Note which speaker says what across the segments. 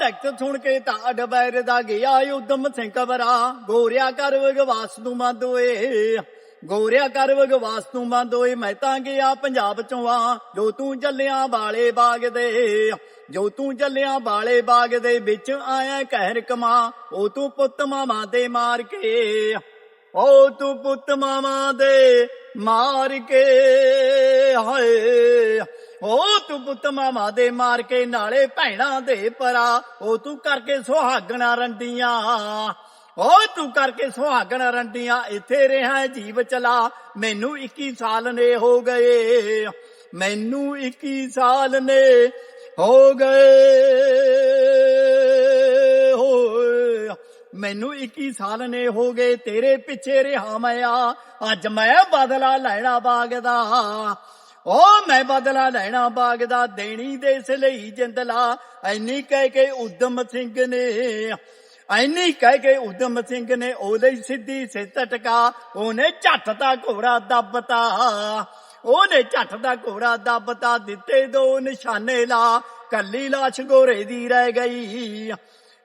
Speaker 1: Lecture ਸੁਣ ਕੇ ਤਾਂ ਡਬੈਰ ਦਾ ਗਿਆ ਉਦਮ ਸਿੰਘ ਕਬਰਾ। ਗੋਰਿਆ ਕਰ ਵਗਵਾਸ ਨੂੰ ਮੰਦੋਏ ਗੋਰਿਆ ਕਰ ਵਗਵਾਸ ਨੂੰ ਮੰਦੋਏ ਮੈਂ ਤਾਂ ਗਿਆ ਪੰਜਾਬ ਚੋਂ ਆ। ਜੋ ਤੂੰ ਚੱਲਿਆ ਵਾਲੇ ਬਾਗ ਦੇ, ਜੋ ਤੂੰ ਚੱਲਿਆ ਵਾਲੇ ਬਾਗ ਦੇ ਵਿੱਚ ਆਇਆ ਕਹਿਰ ਕਮਾ, ਉਹ ਤੂੰ ਪੁੱਤ ਮਾਮਾ ਦੇ ਮਾਰ ਕੇ ਓ ਤੂੰ ਪੁੱਤ ਮਾਮਾ ਦੇ ਮਾਰ ਕੇ, ਹਾਏ। ਓ ਤੂੰ ਪੁੱਤ ਮਾਮਾ ਦੇ ਮਾਰ ਕੇ ਨਾਲੇ ਭੈਣਾਂ ਦੇ ਪਰਾ। ਓ ਤੂੰ ਕਰਕੇ ਸੁਹਾਗਣਾ ਰੰਡੀਆਂ। ਓ ਤੂੰ ਕਰਕੇ ਸੁਹਾਗਣਾ ਰੰਡੀਆਂ, ਇੱਥੇ ਰਿਹਾ ਜੀਵ ਚਲਾ। ਮੈਨੂੰ 21 ਸਾਲ ਨੇ ਹੋ ਗਏ, ਮੈਨੂੰ 21 ਸਾਲ ਨੇ ਹੋ ਗਏ, ਹੋਏ। ਮੈਨੂੰ 21 ਸਾਲ ਨੇ ਹੋ ਗਏ, ਤੇਰੇ ਪਿੱਛੇ ਰਿਹਾ ਮੈਂ ਆ। ਅੱਜ ਮੈਂ ਬਦਲਾ ਲੈਣਾ ਬਾਗਦਾ ਓ ਮੈਂ ਬਦਲਾ ਲੈਣਾ ਬਾਗ ਦਾ, ਦੇਣੀ ਦੇਸ ਲਈ ਜਿੰਦਲਾ। ਐਨੀ ਕਹਿ ਕੇ ਉਦਮ ਸਿੰਘ ਨੇ, ਐਨੀ ਕਹਿ ਕੇ ਉਦਮ ਸਿੰਘ ਨੇ ਉਹਦੇ ਸਿੱਧੀ ਸੇ ਟਟਕਾ ਉਹਨੇ ਝੱਟ ਦਾ ਘੋੜਾ ਦੱਬਤਾ। ਉਹਨੇ ਝੱਟ ਦਾ ਘੋੜਾ ਦੱਬਤਾ, ਦਿੱਤੇ ਦੋ ਨਿਸ਼ਾਨੇ ਲਾ। ਕੱਲੀ ਲਾਸ਼ ਗੋਰੇ ਦੀ ਰਹਿ ਗਈ।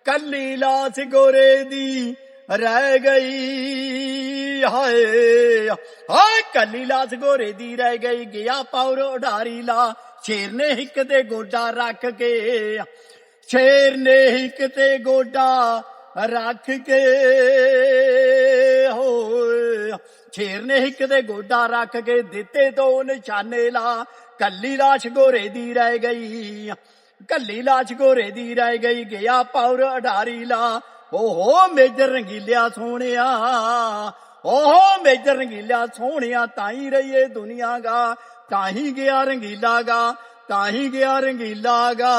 Speaker 1: ਕੱਲੀ ਲਾਸ਼ ਗੋਰੇ ਦੀ ਰਹਿ ਗਈ। ਹਾਏ ਹਾਏ ਕੱਲੀ ਲਾਸ਼ ਗੋਰੇ ਦੀ ਰਹਿ ਗਈ, ਗਿਆ ਪੌਰ ਉਡਾਰੀ ਲਾ। ਸ਼ੇਰ ਨੇ ਹਿੱਕ ਤੇ ਗੋਡਾ ਰੱਖ ਕੇ, ਸ਼ੇਰ ਨੇ ਹਿੱਕ ਤੇ ਗੋਡਾ ਰੱਖ ਕੇ ਹੋਏ ਸ਼ੇਰ ਨੇ ਹਿੱਕ ਤੇ ਗੋਡਾ ਰੱਖ ਕੇ ਦਿੱਤੇ ਦੋ ਨਿਸ਼ਾਨੇ ਲਾ। ਕੱਲੀ ਲਾਸ਼ ਗੋਰੇ ਦੀ ਰਹਿ ਗਈ ਕੱਲੀ ਲਾਸ਼ ਗੋਰੇ ਦੀ ਰਹਿ ਗਈ, ਗਿਆ ਪੌਰ ਅਡਾਰੀ ਲਾ। ਓਹੋ, ਮੇਜਰ ਰੰਗੀਲਿਆ ਸੋਹਣਿਆ ਓਹੋ ਮੇਜਰ ਰੰਗੀਲਾ ਸੋਹਣਿਆ ਤਾਂ ਹੀ ਰਹੀਏ ਦੁਨੀਆ ਗਾ ਤਾਹੀ ਗਿਆ ਰੰਗੀਲਾ ਗਾ ਤਾਹੀ ਗਿਆ ਰੰਗੀਲਾ ਗਾ